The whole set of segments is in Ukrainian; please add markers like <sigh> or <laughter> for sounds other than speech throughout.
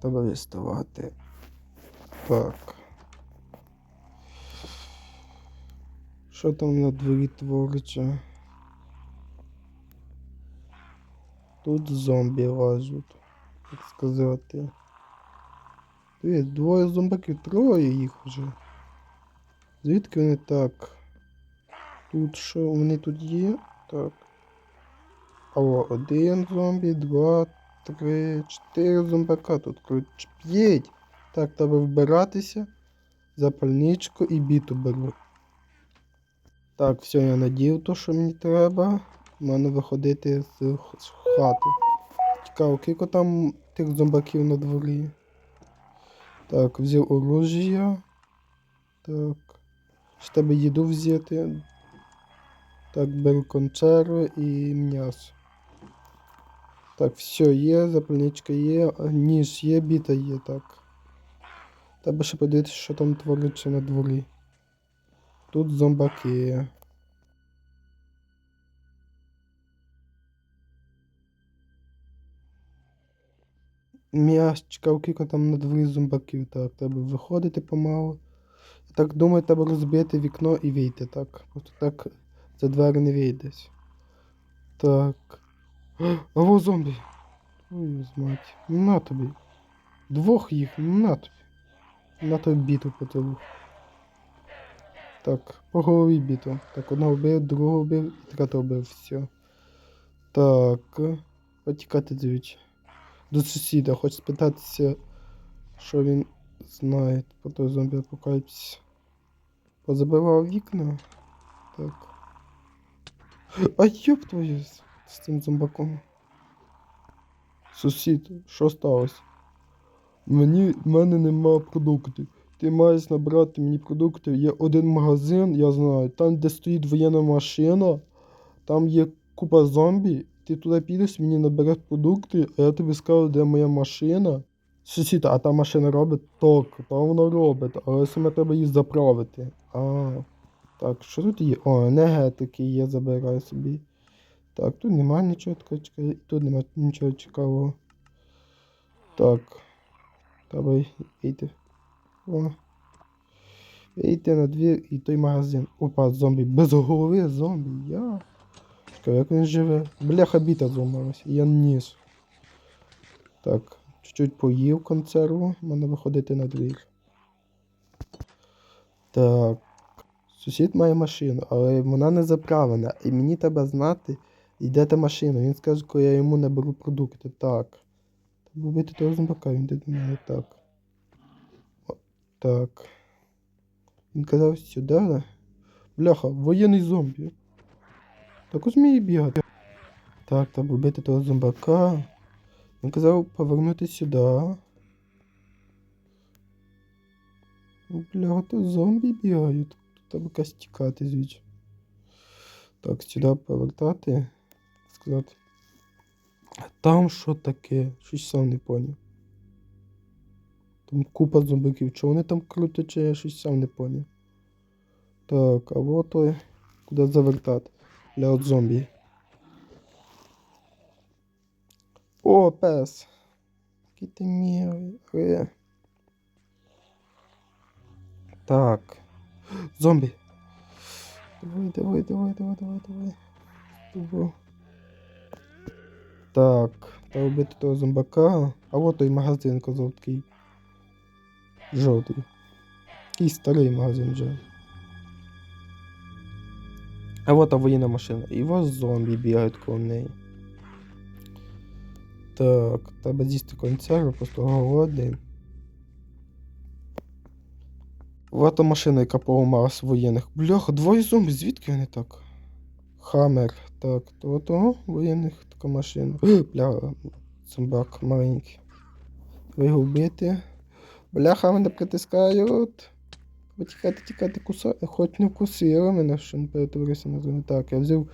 Треба виставати. Так. Що там на дворі твориться? Тут зомбі лазять, так сказати. Дивись, двоє зомбаків, троє їх вже. Звідки вони так? Тут що, вони тут є? Так. Алло, один зомбі, два, три, чотири зомбака. Тут коротше п'ять. Так, треба вбиратися. Запальничку і біту беру. Так, все, я надів то, що мені треба. У мене виходити з хати. Цікаво, кілько там тих зомбаків на дворі. Так, взяв оружие. Так. З тебе їду взяти. Так, беру консерви і м'ясо. Так, все є, запальничка є, ніж є, біта є, так. Треба ще подивитися, що там твориться на дворі. Тут зомбаки. М'ясчика, у кілька там на дворі зомбаків, так, треба виходити помалу. Так думаю, треба розбити вікно і вийти, так. Просто так за двері не вийдеш. Так. А во зомбі. Ой, мать. На тобі. Двох їх, на тобі. На тобі біту по. Так, по голові біту. Так, одного вбив, другого вбив і третього вбив. Все. Так. Потікати звідси. До сусіда, хочу спитатися, що він знає про той зомбі апокаліпсис. Позабивав вікна. Так. А ёб твою з, цим зомбаком. Сусід, що сталося? Мені, в мене нема продуктів. Ти маєш набрати мені продуктів. Є один магазин, я знаю, там, де стоїть воєнна машина, там є купа зомбі. Ти туди підеш, мені набереш продукти, а я тобі скажу, де моя машина. Сусід, а та машина робить? Так, та вона робить, але саме треба її заправити. А, так, що тут є? О, енергетики є, забирай собі. Так, тут нема нічого такого тут нема нічого цікавого. Так. Треба йти. О. Вийти на двір і той магазин. Опа, зомбі. Без голови зомбі. Я. Чекай, як він живе? Бляха біта зламалась. Я ніс. Так, чуть-чуть поїв консерву, мене виходити на двір. Так. Сусід має машину, але вона не заправлена. І мені треба знати, де та машина. Він скаже, коли я йому наберу продукти. Так. Треба вбити того зомбака, він йде до мене так. О, так. Він казав сюди. да? Бляха, воєнний зомбі. Так мені бігати. Так, треба вбити того зомбака. Він казав повернути сюди. Бля, то зомбі бігають. Треба якось тікати звідси. Так, сюди повертати. Сказати. А там що таке? Щось сам не поняв. Там купа зомбаків. Чого вони там крутять, я щось сам не поняв. Так, а вот той. Куди завертати? Для от зомбі. О, пес. Який ти. Е. Так. Зомбі. Давай, давай, давай, давай, давай, давай. Добро. Так, треба вбити того зомбака. А от той магазин казав такий. Жовтий. Такий старий магазин вже. А от та воєнна машина. І ось зомбі бігають коло неї. Так, треба з'їсти консерву, просто голодний. Вот та машина, яка поламалась воєнних. Бляха, двоє зомбі, звідки вони так? Хаммер. Так, то то воєнних така машина. <gasps> Бля, зомбак маленький. Треба його вбити. Бляха, мене притискають. Треба тікати, куса. Хоч не вкусили мене, що не перетворився на зомбі. Так, я взяв.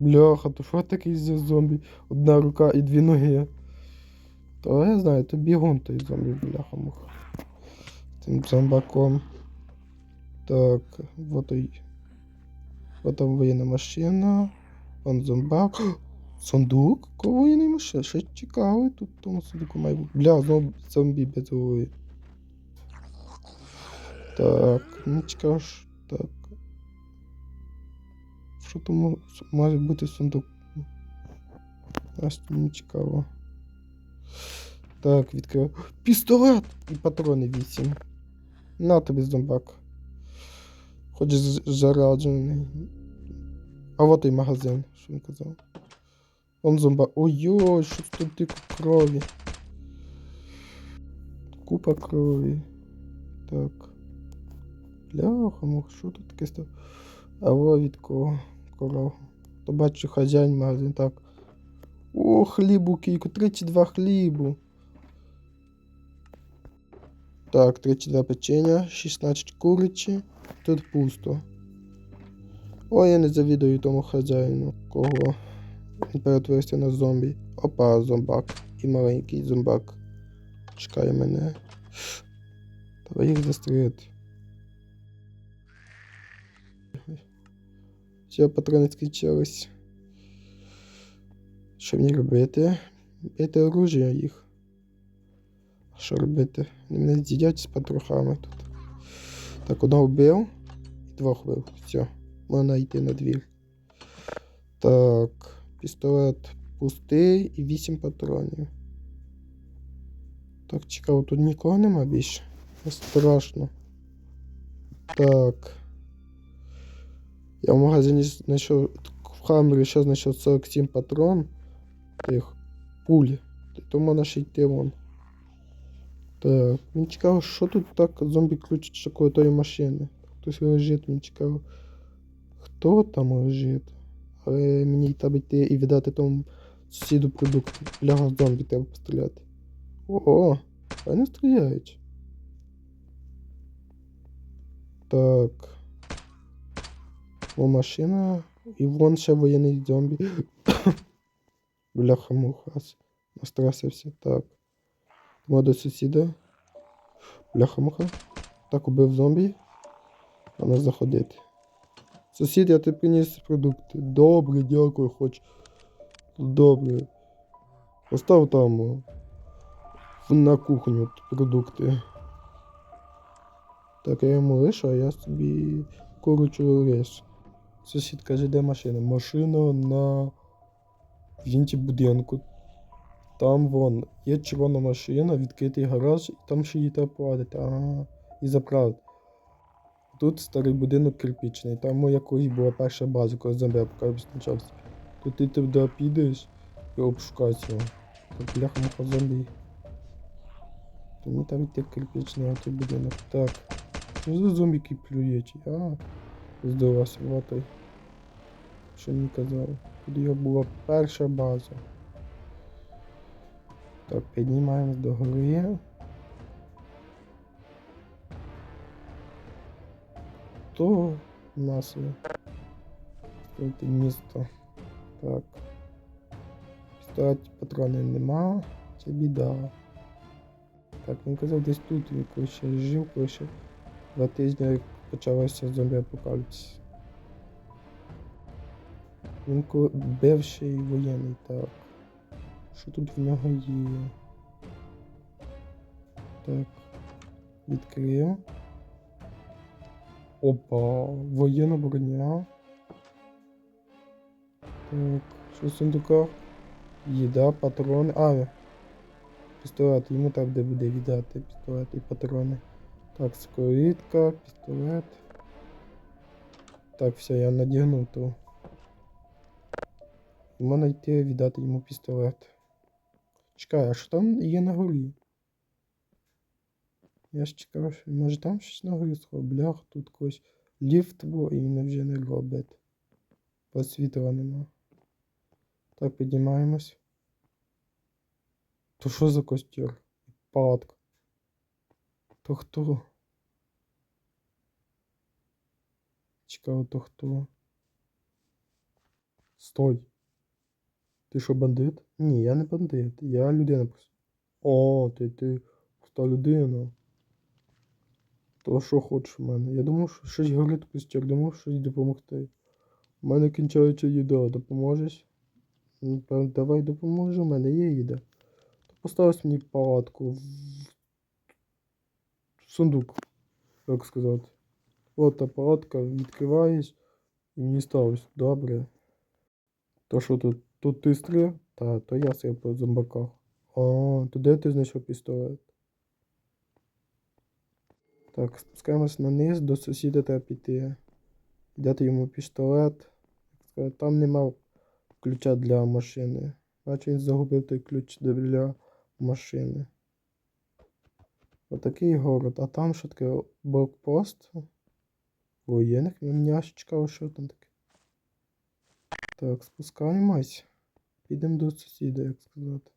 Бляха, то що такий за зомбі? Одна рука і дві ноги. То я знаю, то бігун той зомбі, бляха муха. Тим зомбаком. Так, вот и... Вот там военная машина. Он зомбак. <gasps> Сундук? Ковийний машин. Ще цікавий тут в тому сундуку має бути. Бля, знову зомбі голови. Так, ну цікаво ж. Так. Що тому має бути сундук? Аж мені цікаво. Так, відкриваю. Пістолет! І патрони 8. На тобі зомбак. Хоч з- зараджений. А от і магазин, що він казав. Он зомба. Ой-ой, що тут тільки крові. Купа крові. Так. Бляха, мух, що тут таке стало? А від кого? Коров. То бачу хазяїн магазин, так. О, хлібу кільку, 32 хлібу. Так, 32 печення, 16 куричі. Тут пусто. О, я не завідую тому хазяїну, кого він перетворився на зомбі. Опа, зомбак. І маленький зомбак. Чекає мене. Треба їх застрелити. Все, патрони скінчились. Що мені робити? Бити оружие їх. А Що робити? Вони мене з'їдять з патрухами тут. Так, одного вбив і двох вбив. Все, можна йти на двір. Так, пістолет пустий і 8 патронів. Так, цікаво, тут нікого нема більше. Страшно. Так. Я в магазині знайшов в хаммері ще знайшов 47 патрон тих пуль. То можна йти вон. Так, мені цікаво, що тут так зомбі ключить такої тої машини. Хтось лежить, мені цікаво. Хто там лежить? Мені треба йти і віддати тому сусіду продукти. Бляга зомбі треба постріляти. О, вони стріляють. Так. О, машина. І вон ще воєнний зомбі. <coughs> Бляха муха. Настрасився. Так. Тому до сусіда. Бляха муха. Так, убив зомбі. Вона заходити. Сусід, я тобі приніс продукти. Добре, дякую, хоч. Добре. Постав там на кухню продукти. Так, я йому лишу, а я собі курочу рис. Сусід каже, де машина? Машина на в інті будинку. Там вон є червона машина, відкритий гараж, і там ще її треба провадити. Ага. І заправити. Тут старий будинок кирпічний, там у якоїсь була перша база, коли апокаліпсис почався. Тут ти туди підеш і обшукаєш його. Так бляха муха зомбі. То мені там йти кирпічний отой будинок. Так. Що за зомбіки плюють? А, здалося, вот той. Що мені казали. Тут його була перша база. Так, піднімаємось до гори. То у нас місто. Так. Пістолет патронів нема. Це біда. Так, він казав десь тут він коли ще жив, коли ще два тижні почалося зомбі апокаліпсис. Він коли бивший воєнний, так. Що тут в нього є? Так. Відкрив. Опа, воєнна броня. Так, що в сундуках? Їда, патрони. А, пістолет, йому так де буде віддати пістолет і патрони. Так, скорітка, пістолет. Так, все, я надягнув то. Можна йти віддати йому пістолет. Чекай, а що там є на горі? Я ж чекав, що може там щось на сховав. Блях, тут когось ліфт був і він вже не робить. Бо світла нема. Так, піднімаємось. То що за костер? Палатка. То хто? Цікаво, то хто? Стой. Ти що, бандит? Ні, я не бандит. Я людина просто. О, ти ти проста людина. То що хочеш в мене? Я думав, що щось горить костер, думав щось допомогти. У мене кінчається їда, допоможеш? Ну, давай допоможи, у мене є їда. То поставиш мені палатку в в сундук, як сказати. От та палатка, відкриваєш і мені ставиш. Добре. То що тут? Тут ти стріляв? Та, то я себе по зомбаках. О, то де ти знайшов пістолет? Так, спускаємось на низ, до сусіда треба піти. Дати йому пістолет. Там нема ключа для машини. Бачу, він загубив той ключ для машини. Отакий город. А там що таке блокпост? Воєнних. Мені аж що там таке. Так, спускаємось. Підемо до сусіда, як сказати.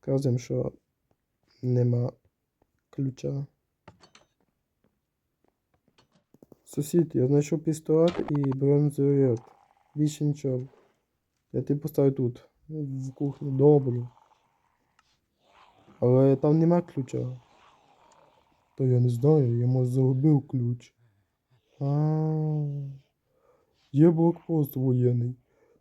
Кажемо, що нема ключа. Сусід, я знайшов пістолет і бронзовик. Більше нічого. Я ти поставив тут, в кухні, добре. Але там нема ключа. То я не знаю, я може загубив ключ. А. Є блокпост воєнний.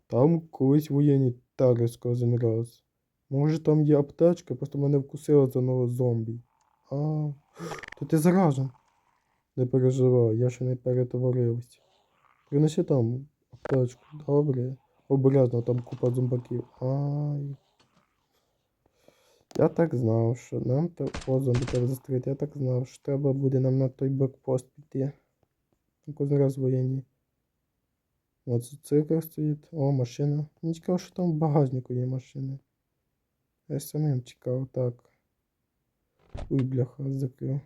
Там колись воєнні терес кожен раз. Може там є аптечка, просто мене вкусило за нове зомбі. А. То ти заражен. Не переживай, я ще не перетворився. Принеси там аптечку, добре. Обережно, там купа зомбаків. Ай. Я так знав, що нам о, зомбі треба застрелити. Я так знав, що треба буде нам на той блокпост піти. Кожен раз воєнні. От цирка стоїть. О, машина. Мені цікаво, що там в багажнику є машини. Я самим цікаво, так. Ой, бляха, закрив.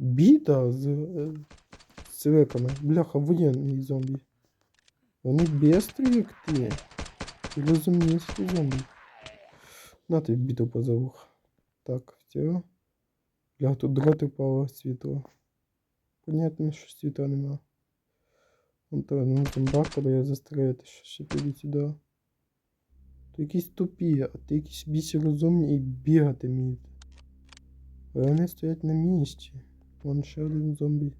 Біда з, е. Бляха, воєнний зомбі. Вони бістрі, як ти. Ти розумніший зомбі. На ти біту позавух. Так, все. Бля, тут дроти впало світло. Понятно, що світла нема. Вон то, ну там бак треба я застрелити, що ще підуть сюди. То якісь тупі, а ти якісь більш розумні і бігати вміють. Але вони стоять на місці. Вон ще один зомбі.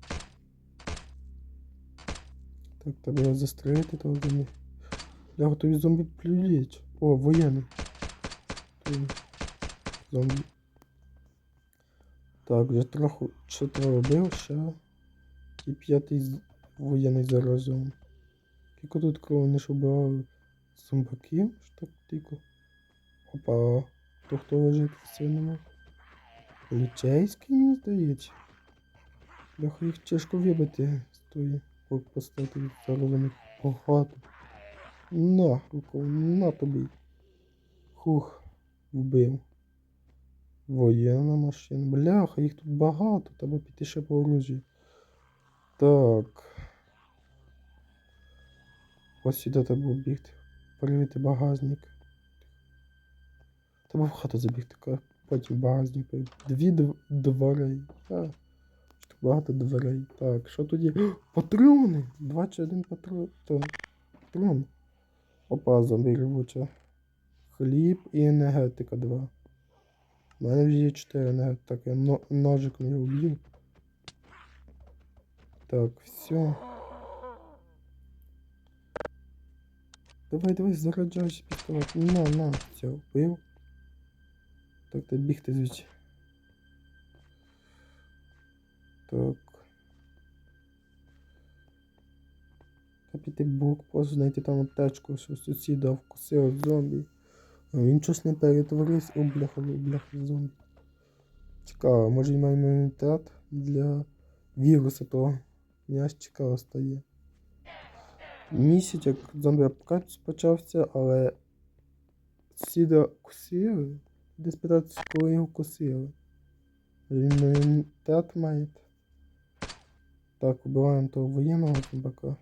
Так, треба застрелити того зомбі. Я готові зомбі плюють. О, воєнний. Зомбі. Так, вже трохи четверо робив, ще. І п'ятий воєнний заразом. Скільки тут крові не ж убивали зомбаків? Що так тільки? Опа. То хто лежить в синьому? Поліцейський, мені здається. Бляха, їх тяжко вибити з тої постати заразом багато. На, руку, на тобі. Хух, вбив. Воєнна машина. Бляха, їх тут багато, треба піти ще по оружію. Так. Ось сюди треба бігти. Перевірити багажник. Треба в хату забігти, потім багажник. Дві дв- дверей. Багато дверей. Так, що є? <gasps> Патрони! 21 патрон. Патрон. Опа, зомбі рвуча. Хліб і енергетика 2. У мене вже є 4 енергетики. Так, я но- ножиком його вб'ю. Так, все. Давай, давай, заряджайся пістолет. На, на, все, вбив. Так, ти бігти звідси. Так. Та піти блокпост, знайти там аптечку, що сусіда вкусив зомбі. А він щось не перетворився. О, бляха, бляха, зомбі. Цікаво, може він має імунітет для вірусу того. Я ж цікаво стає. Місяць, як зомбі апокаліпсис почався, але сусіда кусили. Де спитатися, коли його кусили. Він імунітет має. Так, убиваємо того воєнного зомбака.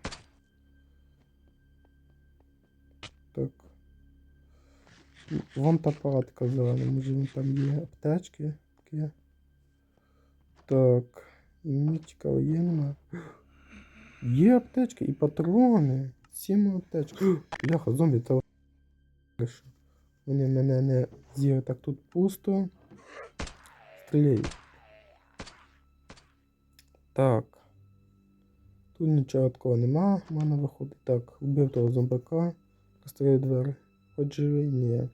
Так. Вон та палатка зелена, може там є аптечки. Такі. Так. І мені цікаво, є нема. Є аптечки і патрони. Сім аптечок. <gasps> Бляха, зомбі, хорошо. Вони мене не з'їли. Так тут пусто. Стріляй. Так. Тут нічого такого нема. У мене виходить. Так, вбив того зомбака. Постараю двері. Хоч живий? Ні.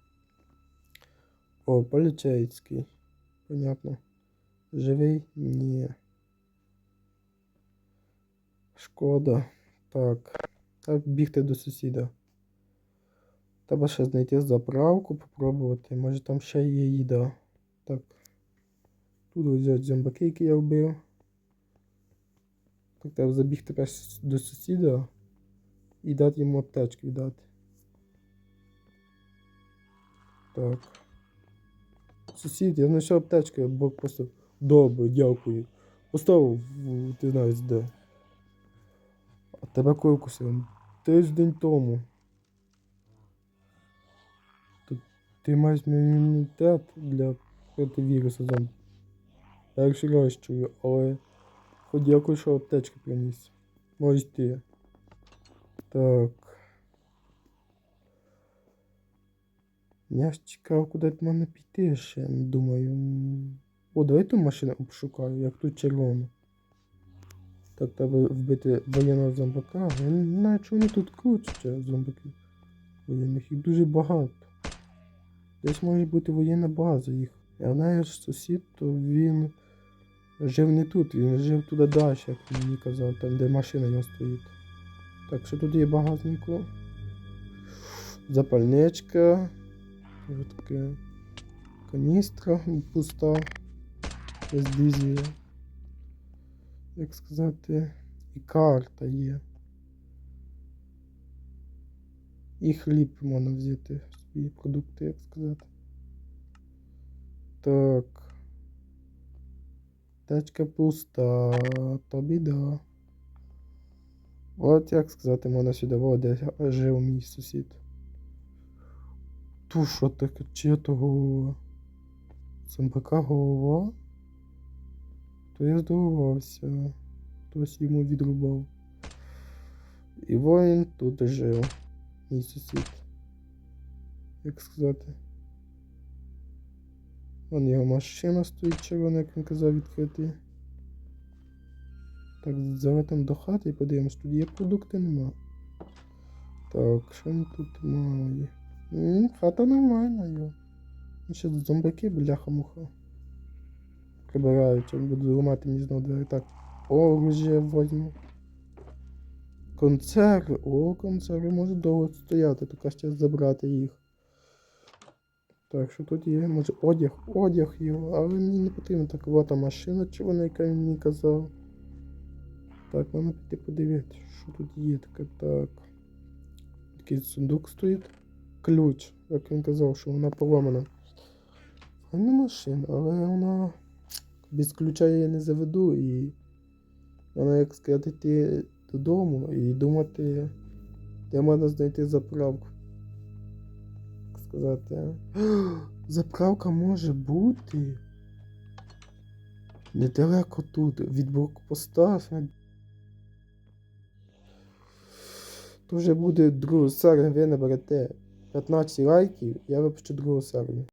О, поліцейський. Понятно. Живий? Ні. Шкода. Так. Так, бігти до сусіда. Треба ще знайти заправку, попробувати. Може там ще є їда. Так. Тут взяти зомбаки, які я вбив. Так, треба забігти перш до сусіда і дати йому аптечки віддати. Так. Сусід, я знайшов аптечки, бо просто добре, дякую. Поставив, ти знаєш де. А тебе коли? Тиждень тому. Ти, ти маєш імунітет для проти вірусу зомбі. Я якщо раз чую, але хоч дякую, що аптечки приніс. Можеш ти. Так. Я ж чекав, куди від мене піти ще. Думаю. О, давай ту машину обшукаю, як тут червону. Так, треба вбити воєнного зомбака. Я не знаю, чого вони тут крутяться, зомбаки. Воєнних їх дуже багато. Десь може бути воєнна база їх. Я знаю, сусід, то він жив не тут, він жив туди далі, як він мені казав, там де машина його стоїть. Так, що тут є багажнику? Запальничка. Таке. Каністра пуста. Без дизеля. Як сказати. І карта є. І хліб можна взяти собі продукти, як сказати. Так. Тачка пуста, то біда. От як сказати, можна сюди во, де жив мій сусід. Ту що таке, чи то голова? Зомбака голова? То я здивувався. Хтось йому відрубав. І воїн тут жив. Мій сусід. Як сказати. Вон його машина стоїть червона, як він казав, відкрити. Так, залетим до хати і подивимось, тут є продукти нема. Так, що він тут має? М, хата нормальна його. Ще зомбаки, бляха-муха. Прибирають, він буде ламати мені знову двері. Так, оружие возьму. Консерви. О, консерви можуть довго стояти, то краще забрати їх. Так, що тут є? Може одяг, одяг його, але мені не потрібно так. Та машина червона, яка він мені казав. Так, треба піти подивитися, що тут є таке. Так. Такий сундук стоїть. Ключ, як він казав, що вона поламана. А не машина, але вона. Без ключа я не заведу і. Вона, як сказати, йти додому і думати, де можна знайти заправку. Сказати. Заправка може бути. Недалеко тут, від блокпоста. То вже буде другу серію, ви наберете 15 лайків, я випущу другу серію.